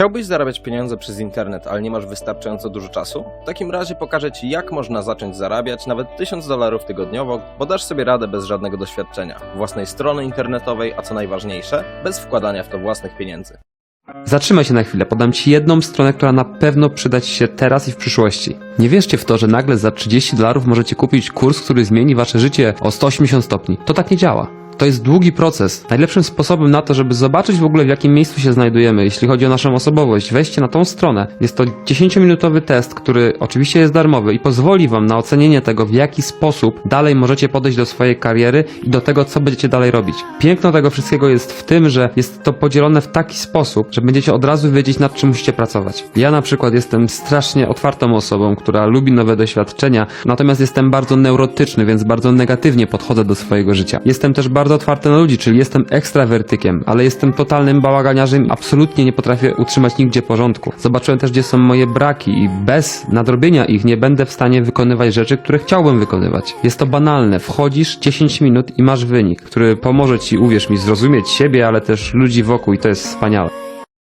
Chciałbyś zarabiać pieniądze przez internet, ale nie masz wystarczająco dużo czasu? W takim razie pokażę Ci, jak można zacząć zarabiać nawet 1000 dolarów tygodniowo, bo dasz sobie radę bez żadnego doświadczenia, własnej strony internetowej, a co najważniejsze, bez wkładania w to własnych pieniędzy. Zatrzymaj się na chwilę, podam Ci jedną stronę, która na pewno przyda Ci się teraz i w przyszłości. Nie wierzcie w to, że nagle za 30 dolarów możecie kupić kurs, który zmieni Wasze życie o 180 stopni. To tak nie działa. To jest długi proces. Najlepszym sposobem na to, żeby zobaczyć w ogóle w jakim miejscu się znajdujemy, jeśli chodzi o naszą osobowość, wejście na tą stronę. Jest to 10-minutowy test, który oczywiście jest darmowy i pozwoli Wam na ocenienie tego, w jaki sposób dalej możecie podejść do swojej kariery i do tego, co będziecie dalej robić. Piękno tego wszystkiego jest w tym, że jest to podzielone w taki sposób, że będziecie od razu wiedzieć, nad czym musicie pracować. Ja na przykład jestem strasznie otwartą osobą, która lubi nowe doświadczenia, natomiast jestem bardzo neurotyczny, więc bardzo negatywnie podchodzę do swojego życia. Jestem też bardzo otwarty na ludzi, czyli jestem ekstrawertykiem, ale jestem totalnym bałaganiarzem absolutnie nie potrafię utrzymać nigdzie porządku. Zobaczyłem też, gdzie są moje braki i bez nadrobienia ich nie będę w stanie wykonywać rzeczy, które chciałbym wykonywać. Jest to banalne. Wchodzisz 10 minut i masz wynik, który pomoże ci, uwierz mi, zrozumieć siebie, ale też ludzi wokół i to jest wspaniałe.